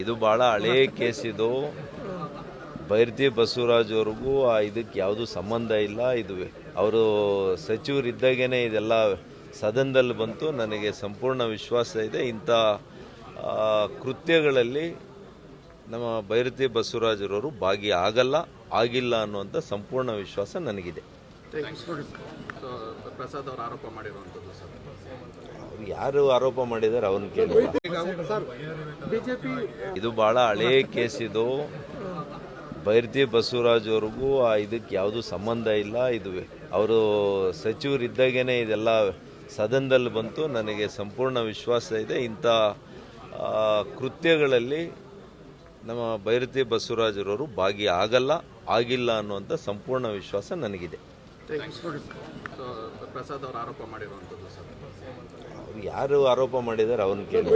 ಇದು ಬಹಳ ಹಳೇ ಕೇಸ್ ಇದು. ಬೈರ್ತಿ ಬಸವರಾಜ್ ಅವ್ರಿಗೂ ಆ ಇದಕ್ಕೆ ಯಾವುದೂ ಸಂಬಂಧ ಇಲ್ಲ. ಇದು ಅವರು ಸಚಿವರಿದ್ದಾಗೇನೆ ಇದೆಲ್ಲ ಸದನದಲ್ಲಿ ಬಂತು. ನನಗೆ ಸಂಪೂರ್ಣ ವಿಶ್ವಾಸ ಇದೆ. ಇಂಥ ಕೃತ್ಯಗಳಲ್ಲಿ ನಮ್ಮ ಬೈರತಿ ಬಸವರಾಜರವರು ಆಗಲ್ಲ ಆಗಿಲ್ಲ ಅನ್ನುವಂಥ ಸಂಪೂರ್ಣ ವಿಶ್ವಾಸ ನನಗಿದೆ. ಪ್ರಸಾದ್ ಅವರು ಆರೋಪ ಮಾಡಿರುವಂಥದ್ದು ಸರ್ ಯಾರು ಆರೋಪ ಮಾಡಿದ್ದಾರೆ ಅವನ್ ಕೇಳಿ. ಬಿಜೆಪಿ ಇದು ಬಹಳ ಹಳೇ ಕೇಸ್ ಇದು. ಬೈರ್ತಿ ಬಸವರಾಜ್ ಅವ್ರಿಗೂ ಆ ಇದಕ್ಕೆ ಯಾವುದು ಸಂಬಂಧ ಇಲ್ಲ. ಇದು ಅವರು ಸಚಿವರಿದ್ದಾಗೇನೆ ಇದೆಲ್ಲ ಸದನದಲ್ಲಿ ಬಂತು. ನನಗೆ ಸಂಪೂರ್ಣ ವಿಶ್ವಾಸ ಇದೆ. ಇಂಥ ಕೃತ್ಯಗಳಲ್ಲಿ ನಮ್ಮ ಬೈರತಿ ಬಸವರಾಜರವರು ಭಾಗಿ ಆಗಲ್ಲ ಆಗಿಲ್ಲ ಅನ್ನುವಂಥ ಸಂಪೂರ್ಣ ವಿಶ್ವಾಸ ನನಗಿದೆ. ಪ್ರಸಾದ್ ಅವರು ಆರೋಪ ಮಾಡಿರುವಂಥದ್ದು ಸರ್ ಯಾರು ಆರೋಪ ಮಾಡಿದ್ದಾರೆ ಅವನು ಕೇಳಿ